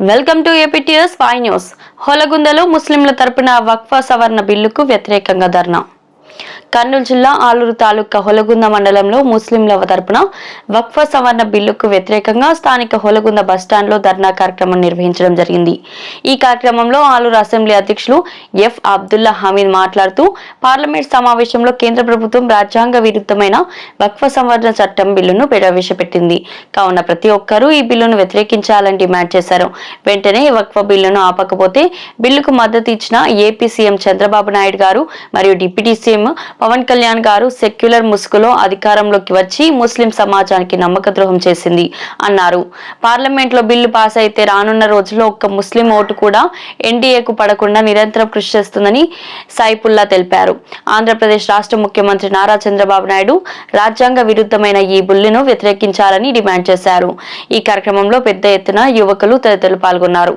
Welcome to APTS five news. హోలగుందలో ముస్లింల తరపున వక్ఫా సవరణ బిల్లుకు వ్యతిరేకంగా ధర్నా. కర్నూలు జిల్లా ఆలూరు తాలూకా హొలగుంద మండలంలో ముస్లింల తరపున వక్ఫా సవరణ బిల్లుకు వ్యతిరేకంగా స్థానిక హొలగుంద బస్టాండ్లో ధర్నా కార్యక్రమం నిర్వహించడం జరిగింది. ఈ కార్యక్రమంలో ఆలూరు అసెంబ్లీ అధ్యక్షులు ఎఫ్ అబ్దుల్లా హమీద్ మాట్లాడుతూ పార్లమెంట్ సమావేశంలో కేంద్ర ప్రభుత్వం రాజ్యాంగ విరుద్ధమైన వక్ఫా సవరణ చట్టం బిల్లును ప్రవేశపెట్టింది. కావున ప్రతి ఒక్కరూ ఈ బిల్లును వ్యతిరేకించాలని డిమాండ్ చేశారు. వెంటనే ఈ వక్ఫా బిల్లును ఆపకపోతే బిల్లుకు మద్దతు ఇచ్చిన ఏపీ సీఎం చంద్రబాబు నాయుడు గారు మరియు డిప్యూటీ సీఎం పవన్ కళ్యాణ్ గారు సెక్యులర్ ముసుగులో అధికారంలోకి వచ్చి ముస్లిం సమాజానికి నమ్మక ద్రోహం చేసింది అన్నారు. పార్లమెంట్లో బిల్లు పాస్ అయితే రానున్న రోజుల్లో ఒక్క ముస్లిం ఓటు కూడా ఎన్డీఏకు పడకుండా నిరంతరం కృషి చేస్తుందని సాయిపుల్లా తెలిపారు. ఆంధ్రప్రదేశ్ రాష్ట్ర ముఖ్యమంత్రి నారా చంద్రబాబు నాయుడు రాజ్యాంగ విరుద్ధమైన ఈ బిల్లును వ్యతిరేకించాలని డిమాండ్ చేశారు. ఈ కార్యక్రమంలో పెద్ద ఎత్తున యువకులు తదితరులు పాల్గొన్నారు.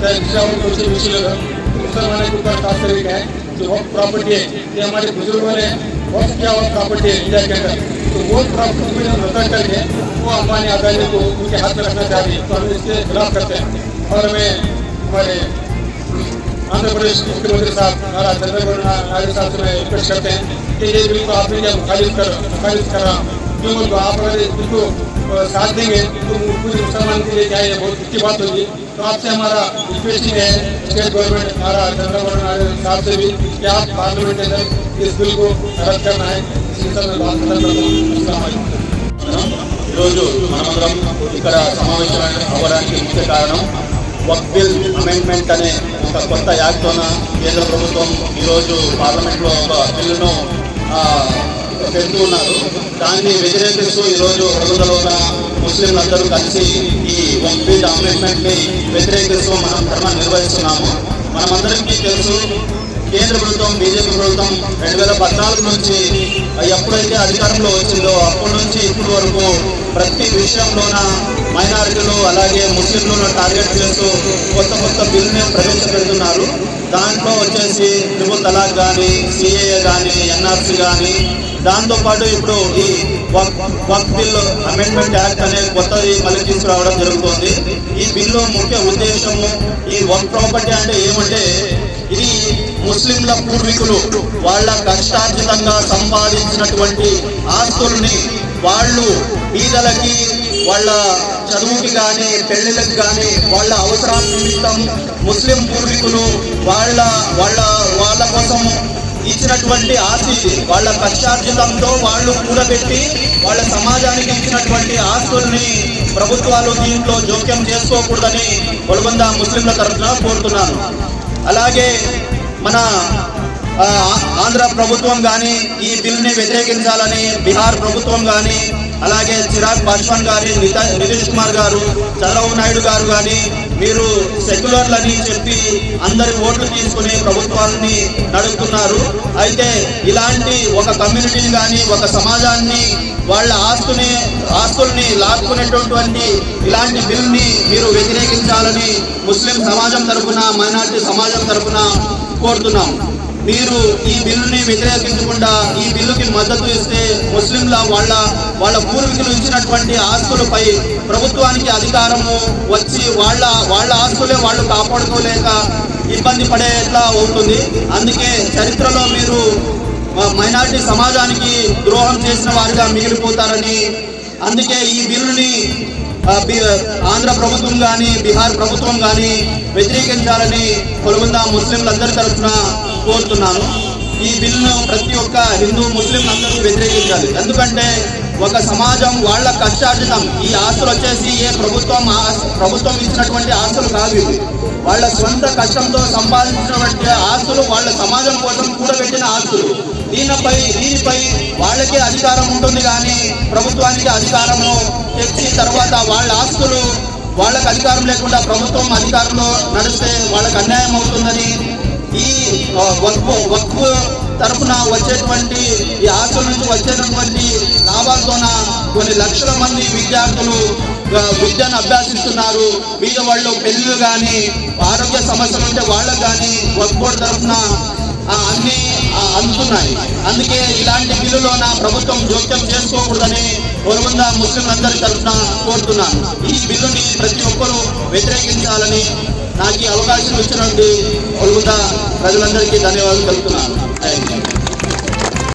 चाहे दूसरा कोई दूसरी ले लो मुसलमानों के ऊपर खास तरीका है जो वक्त प्रॉपर्टी है, ये हमारे बुज़ुर्गों ने वक्त क्या वक्त प्रॉपर्टी है इंडिया के अंदर तो वो प्रॉपर्टी में नज़र करके, वो अंबानी अदानी को उनके हाथ में रखना चाहिए तो हम इसके खिलाफ करते हैं। और हमें हमारे आंध्र प्रदेश मुख्यमंत्री साहब, नारा चंद्रबाबू नायडू साहब से मैं रिक्वेस्ट करते हैं कि ये बिल को आपने जब खारिज कर खारिज करा क्यों? आप बिल को साथ देंगे तो पूरे मुसलमान के लिए क्या ये बहुत अच्छी बात होगी तो आपसे हमारा रिक्वेस्टिंग है स्टेट गवर्नमेंट नारा चंद्रबाबू नायडू साहब से भी कि आप पार्लियामेंट के अंदर इस बिल को रद्द करना है इस विषय में बात खत्म करता हूँ अस्सलाम वालेकुम। ఈరోజు మనమందరం ఇక్కడ సమావేశమైన అవ్వడానికి ముఖ్య కారణం వక్ బిల్ అమెండ్మెంట్ అనే ఒక కొత్త యాక్ట్తోన కేంద్ర ప్రభుత్వం ఈరోజు పార్లమెంట్లో ఒక బిల్లును ఆ, పెడుతూ ఉన్నారు. దాన్ని వ్యతిరేకిస్తూ ఈరోజు ప్రభుత్వంలో ఉన్న ముస్లింలందరూ కలిసి ఈ వక్ బిల్ అమెండ్మెంట్ని వ్యతిరేకిస్తూ మనం ధర్మ నిర్వహిస్తున్నాము. మనమందరికీ తెలుసు కేంద్ర ప్రభుత్వం బీజేపీ ప్రభుత్వం రెండు వేల పద్నాలుగు నుంచి ఎప్పుడైతే అధికారంలో వచ్చిందో అప్పటి నుంచి ఇప్పటి వరకు ప్రతి విషయంలోన మైనారిటీలు అలాగే ముస్లింలను టార్గెట్ చేస్తూ కొత్త కొత్త బిల్లుని ప్రవేశపెడుతున్నారు. దాంట్లో వచ్చేసి త్రిపుల్ తలాక్ కానీ సిఏఏ కానీ ఎన్ఆర్సీ కానీ దాంతోపాటు ఇప్పుడు ఈ వక్ బిల్ అమెండ్మెంట్ యాక్ట్ అనే కొత్తది మళ్ళీ తీసుకురావడం జరుగుతుంది. ఈ బిల్లు ముఖ్య ఉద్దేశము ఈ వక్ ప్రాపర్టీ అంటే ఏమంటే ఇది ముస్లింల పూర్వీకులు వాళ్ళ కష్టార్జితంగా సంపాదించినటువంటి ఆస్తుల్ని వాళ్ళు బీదలకి వాళ్ళ చదువుకి కానీ పెళ్ళిలకు కానీ వాళ్ళ అవసరాల నిమిత్తం ముస్లిం పూర్వీకులు వాళ్ళ వాళ్ళ వాళ్ళ కోసం ఇచ్చినటువంటి ఆస్తి వాళ్ళ కష్టార్జితంతో వాళ్ళు కూడబెట్టి వాళ్ళ సమాజానికి ఇచ్చినటువంటి ఆస్తుల్ని ప్రభుత్వాలు దీంట్లో జోక్యం చేసుకోకూడదని కొలబంద ముస్లింల తరఫున కోరుతున్నాను. అలాగే మన ఆంధ్ర ప్రభుత్వం కానీ ఈ బిల్ని వ్యతిరేకించాలని బీహార్ ప్రభుత్వం కానీ అలాగే చిరాగ్ పాస్వాన్ గారి నితీష్ కుమార్ గారు చంద్రబాబు నాయుడు గారు కానీ మీరు సెక్యులర్లని చెప్పి అందరి ఓట్లు తీసుకుని ప్రభుత్వాన్ని నడుపుతున్నారు. అయితే ఇలాంటి ఒక కమ్యూనిటీని కానీ ఒక సమాజాన్ని వాళ్ళ ఆస్తుని ఆస్తుల్ని లాక్కునేటటువంటి ఇలాంటి బిల్ని మీరు వ్యతిరేకించాలని ముస్లిం సమాజం తరఫున మైనార్టీ సమాజం తరపున కోరుతున్నాము మీరు ఈ బిల్లుని వ్యతిరేకించకుండా ఈ బిల్లుకి మద్దతు ఇస్తే ముస్లింల వాళ్ళ వాళ్ళ పూర్వీకులు ఇచ్చినటువంటి ఆస్తులపై ప్రభుత్వానికి అధికారము వచ్చి వాళ్ళ వాళ్ళ ఆస్తులే వాళ్ళు కాపాడుకోలేక ఇబ్బంది పడేట్లా అవుతుంది. అందుకే చరిత్రలో మీరు మైనారిటీ సమాజానికి ద్రోహం చేసిన వారిగా మిగిలిపోతారని అందుకే ఈ బిల్లుని ఆంధ్ర ప్రభుత్వం కానీ బీహార్ ప్రభుత్వం కానీ వ్యతిరేకించాలని కొలుగుందా ముస్లింలందరి తరఫున కోరుతున్నాను. ఈ బిల్లును ప్రతి ఒక్క హిందూ ముస్లిం అందరూ వ్యతిరేకించాలి. ఎందుకంటే ఒక సమాజం వాళ్ళ కష్టార్జితం. ఈ ఆస్తులు వచ్చేసి ఏ ప్రభుత్వం ప్రభుత్వం ఇచ్చినటువంటి ఆస్తులు కాదు వాళ్ళ సొంత కష్టంతో సంపాదించినటువంటి ఆస్తులు వాళ్ళ సమాజం కోసం కూడబెట్టిన ఆస్తులు. దీనిపై దీనిపై వాళ్ళకే అధికారం ఉంటుంది కానీ ప్రభుత్వానికి అధికారము తెచ్చి తర్వాత వాళ్ళ ఆస్తులు వాళ్ళకి అధికారం లేకుండా ప్రభుత్వం అధికారంలో నడిస్తే వాళ్ళకి అన్యాయం అవుతుందని ఈ ఆ, వక్ఫ్ వక్ఫ్ తరఫున వచ్చేటువంటి ఈ ఆస్తుల నుంచి వచ్చేటటువంటి లాభాలతోన కొన్ని లక్షల మంది విద్యార్థులు విద్యను అభ్యాసిస్తున్నారు. మీద వాళ్ళు పెళ్ళిళ్ళు కానీ ఆరోగ్య సమస్యలు ఉంటే వాళ్ళకు కానీ వక్ఫ్ బోర్డు తరఫున అన్నీ అన్ని అందుతున్నాయి. అందుకే ఇలాంటి బిల్లులోన ప్రభుత్వం జోక్యం చేసుకోకూడదని ఒరుగుంద ముస్లింలందరి తరఫున కోరుతున్నాను ఈ బిల్లుని ప్రతి ఒక్కరూ వ్యతిరేకించాలని నాకు ఈ అవకాశం ఇచ్చినందుకు ఒరుగుంద ప్రజలందరికీ ధన్యవాదాలు తెలుపుతున్నాను. Thank you